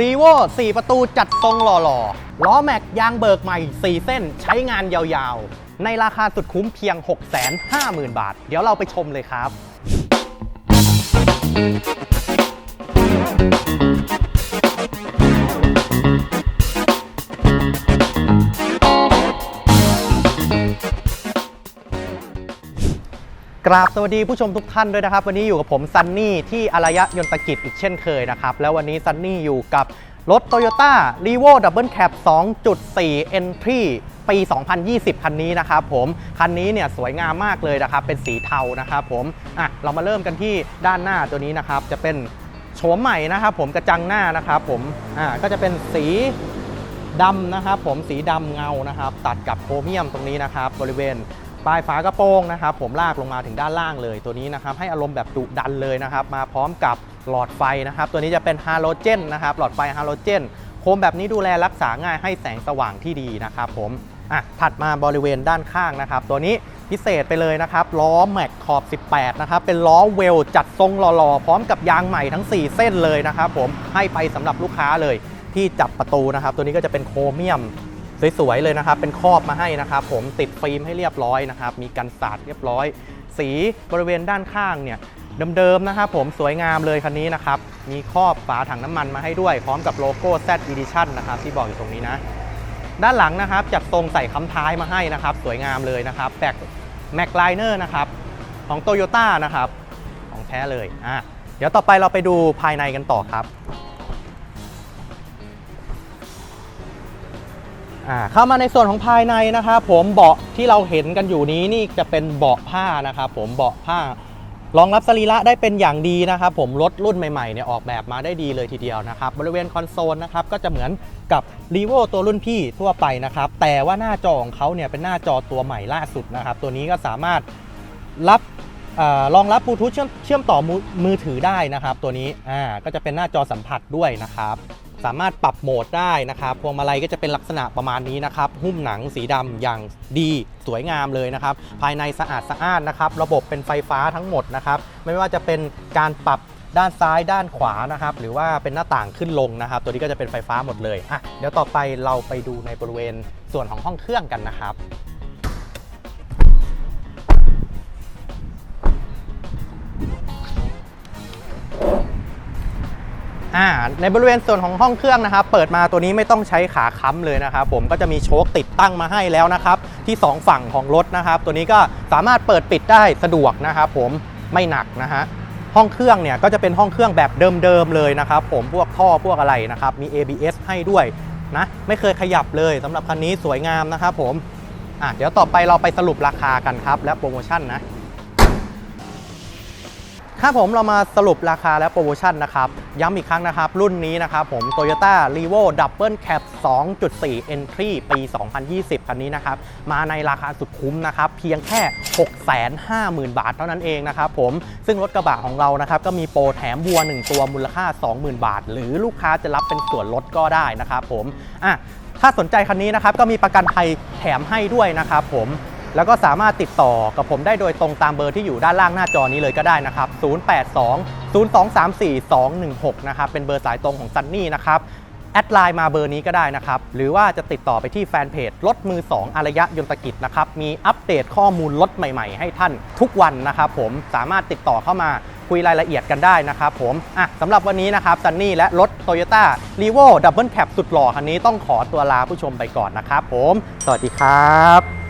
รีโว4 ประตูจัดทรงหล่อๆ ล้อแม็กยางเบิกใหม่ 4 เส้นใช้งานยาวๆ ในราคาสุดคุ้มเพียง 650,000 บาท เดี๋ยวเราไปชมเลยครับ กราบสวัสดีผู้ชมทุกท่านด้วยนะครับ วันนี้อยู่กับผมซันนี่ที่อารยะยนตกิจอีกเช่นเคยนะครับ แล้ววันนี้ซันนี่อยู่กับรถ Toyota r e v o Double Cab 2.4 Entry ปี 2020 คันนี้นะครับผม คันนี้เนี่ยสวยงามมากเลยนะครับ เป็นสีเทานะครับผม อะ เรามาเริ่มกันที่ด้านหน้าตัวนี้นะครับ จะเป็นโฉมใหม่นะครับผมกระจังหน้านะครับผม อ่า ก็จะเป็นสีดำนะครับผม สีดำเงานะครับ ตัดกับโครเมียมตรงนี้นะครับ บริเวณ ปลายฝากระโปรงนะครับผมลากลงมาถึงด้านล่างเลยตัวนี้นะครับให้อารมณ์แบบดุดันเลยนะครับมาพร้อมกับหลอดไฟนะครับตัวนี้จะเป็นฮาโลเจนนะครับหลอดไฟฮาโลเจนโคมแบบนี้ดูแลรักษาง่ายให้แสงสว่างที่ดีนะครับผมอะถัดมาบริเวณด้านข้างนะครับ ตัวนี้พิเศษไปเลยนะครับ ล้อแม็กขอบ 18 นะครับ เป็นล้อเวลจัดทรงหล่อๆ พร้อมกับยางใหม่ทั้ง 4 เส้นเลยนะครับผมให้ไปสำหรับลูกค้าเลยที่จับประตูนะครับ ตัวนี้ก็จะเป็นโครเมียม สวยๆเลยนะครับ เป็นครอบมาให้นะครับผมติดฟิล์มให้เรียบร้อยนะครับ มีกันสาดเรียบร้อย สีบริเวณด้านข้างเนี่ยเดิมๆนะครับผมสวยงามเลยคันนี้นะครับ มีครอบฝาถังน้ำมันมาให้ด้วย พร้อมกับโลโก้ Z Edition นะครับที่บอกอยู่ตรงนี้นะ ด้านหลังนะครับจัดทรงใส่คำท้ายมาให้นะครับ สวยงามเลยนะครับแบกแม็กไลเนอร์นะครับของ t o y ยต้นะครับของแท้เลยอะเดี๋ยวต่อไปเราไปดูภายในกันต่อครับ เข้ามาในส่วนของภายในนะครับผมเบาะที่เราเห็นกันอยู่นี้นี่จะเป็นเบาะผ้านะครับผมเบาะผ้ารองรับสรีระได้เป็นอย่างดีนะครับผมรถรุ่นใหม่ๆเนี่ยออกแบบมาได้ดีเลยทีเดียวนะครับบริเวณคอนโซลนะครับก็จะเหมือนกับรีโวตัวรุ่นพี่ทั่วไปนะครับแต่ว่าหน้าจอของเขาเนี่ยเป็นหน้าจอตัวใหม่ล่าสุดนะครับตัวนี้ก็สามารถรับเออรองรับบลูทูธเชื่อมต่อมือมือถือได้นะครับ ตัวนี้ก็จะเป็นหน้าจอสัมผัสด้วยนะครับ สามารถปรับโหมดได้นะครับพวงมาลัยก็จะเป็นลักษณะประมาณนี้นะครับ หุ้มหนังสีดำอย่างดีสวยงามเลยนะครับ ภายในสะอาดสะอ้านนะครับ ระบบเป็นไฟฟ้าทั้งหมดนะครับ ไม่ว่าจะเป็นการปรับด้านซ้ายด้านขวานะครับ หรือว่าเป็นหน้าต่างขึ้นลงนะครับ ตัวนี้ก็จะเป็นไฟฟ้าหมดเลยอะเดี๋ยวต่อไปเราไปดูในบริเวณส่วนของห้องเครื่องกันนะครับ อ่าในบริเวณส่วนของห้องเครื่องนะครับ เปิดมาตัวนี้ไม่ต้องใช้ขาค้ำเลยนะครับผมก็จะมีโชคติดตั้งมาให้แล้วนะครับ ที่ 2 ฝั่งของรถนะครับ ตัวนี้ก็สามารถเปิดปิดได้สะดวกนะครับผมไม่หนักนะฮะห้องเครื่องเนี่ยก็จะเป็นห้องเครื่องแบบเดิมๆเลยนะครับผมพวกท่อพวกอะไรนะครับมี ABS ให้ด้วยนะไม่เคยขยับเลยสำหรับคันนี้สวยงามนะครับผมอะเดี๋ยวต่อไปเราไปสรุปราคากันครับ และโปรโมชั่นนะ ครับผมเรามาสรุปราคาและโปรโมชั่นนะครับ ย้ำอีกครั้งนะครับ รุ่นนี้นะครับผม Toyota r e v o Double Cab 2.4 Entry ปี 2020 คันนี้นะครับ มาในราคาสุดคุ้มนะครับ เพียงแค่ 650,000 บาทเท่านั้นเองนะครับผม ซึ่งรถกระบะของเรานะครับ ก็มีโปรแถมวัว 1 ตัวมูลค่า 20,000 บาท หรือลูกค้าจะรับเป็นส่วนลดก็ได้นะครับผมอะถ้าสนใจคันนี้นะครับก็มีประกันภัยแถมให้ด้วยนะครับผม แล้วก็สามารถติดต่อกับผมได้โดยตรงตามเบอร์ที่อยู่ด้านล่างหน้าจอนี้เลยก็ได้นะครับ 082 0234 216 นะครับ เป็นเบอร์สายตรงของซันนี่นะครับ แอดไลน์มาเบอร์นี้ก็ได้นะครับ หรือว่าจะติดต่อไปที่แฟนเพจรถมือ 2อารยะยนตกิจนะครับ มีอัปเดตข้อมูลรถใหม่ๆ ให้ท่านทุกวันนะครับผม สามารถติดต่อเข้ามาคุยรายละเอียดกันได้นะครับผมอะสำหรับวันนี้นะครับซันนี่และรถ Toyota r e v o Double Cab สุดหล่อคันนี้ต้องขอตัวลาผู้ชมไปก่อนนะครับผม สวัสดีครับ